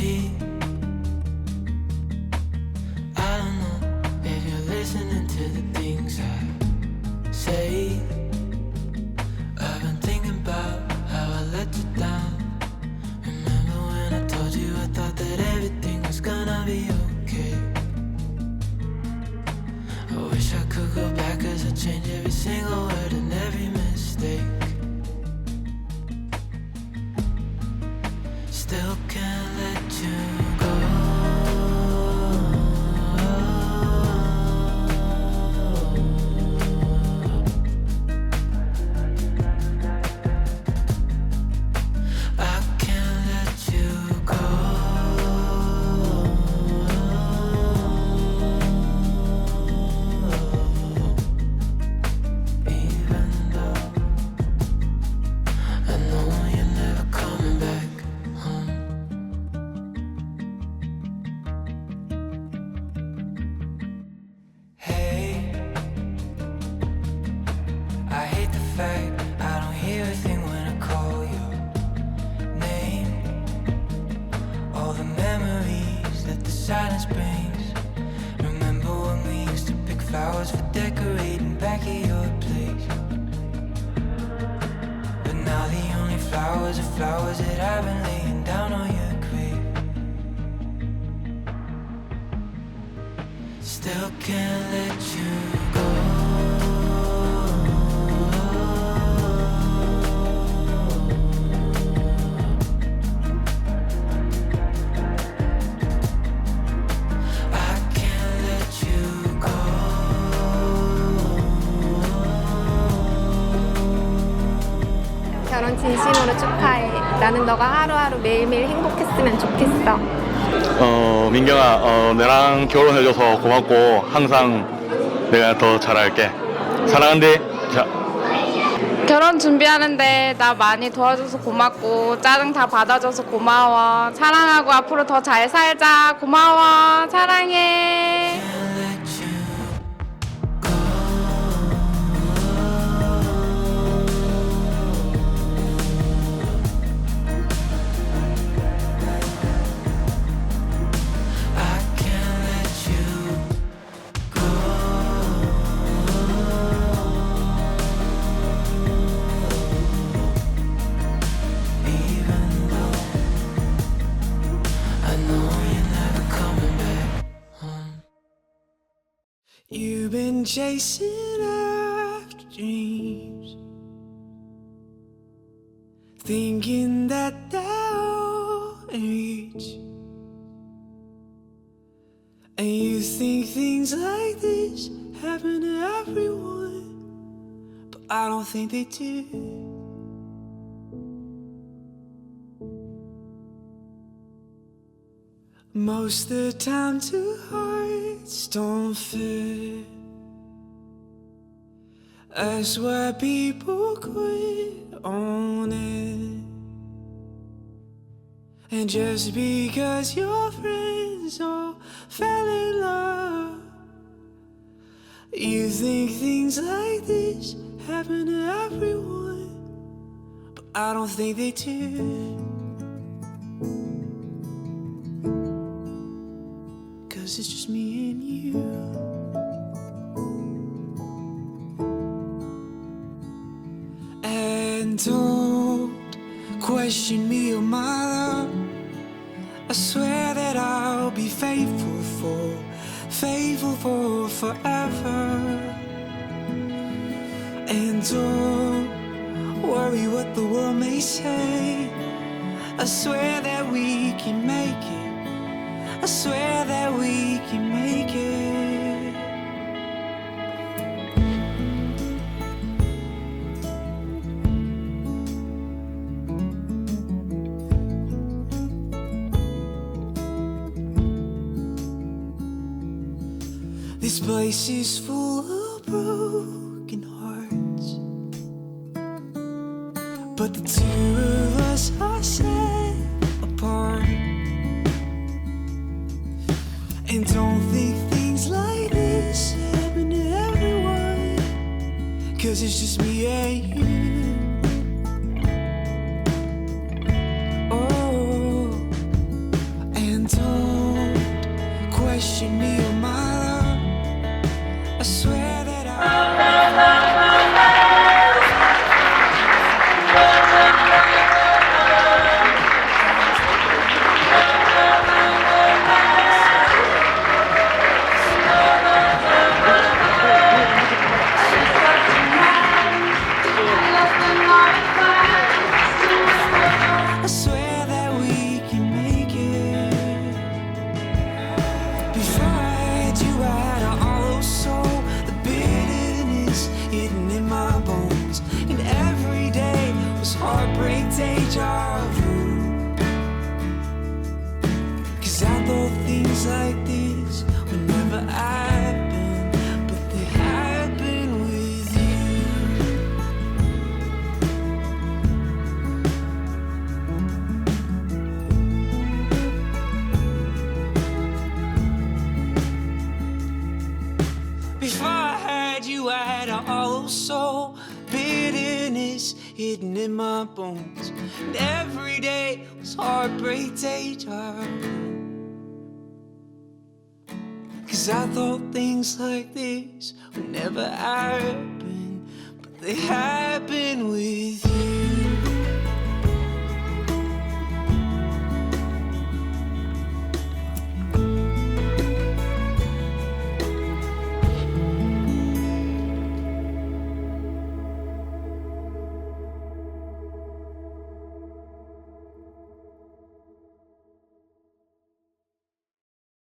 away. Silence brings. Remember when we used to pick flowers for decorating back at your place? But now the only flowers are flowers that I've been laying down on your grave. Still can't let you go. 진심으로 축하해. 나는 너가 하루하루 매일매일 행복했으면 좋겠어. 어, 민경아, 어, 나랑 결혼해줘서 고맙고, 항상 내가 더 잘할게. 사랑한대. 자, 결혼 준비하는데 나 많이 도와줘서 고맙고 짜증 다 받아줘서 고마워 사랑하고 앞으로 더 잘 살자 고마워 사랑해 You've been chasing after dreams, thinking that they'll reach. And you think things like this happen to everyone, but I don't think they do. Most of the time, too hearts don't fit. That's why people quit on it. And just because your friends all fell in love, you think things like this happen to everyone, but I don't think they do. Cause it's just me and you. And don't question me or my love. I swear that I'll be faithful for, faithful for forever. And don't worry what the world may say. I swear that we can make it. I swear that we can make it. This place is full of broken hearts. But the two of us are wishing me a mile. I swear. deja vu. Cause I thought things like this never I. bitterness hidden in my bones. And every day was heartbreak day. Cause I thought things like this would never happen, but they happen with you.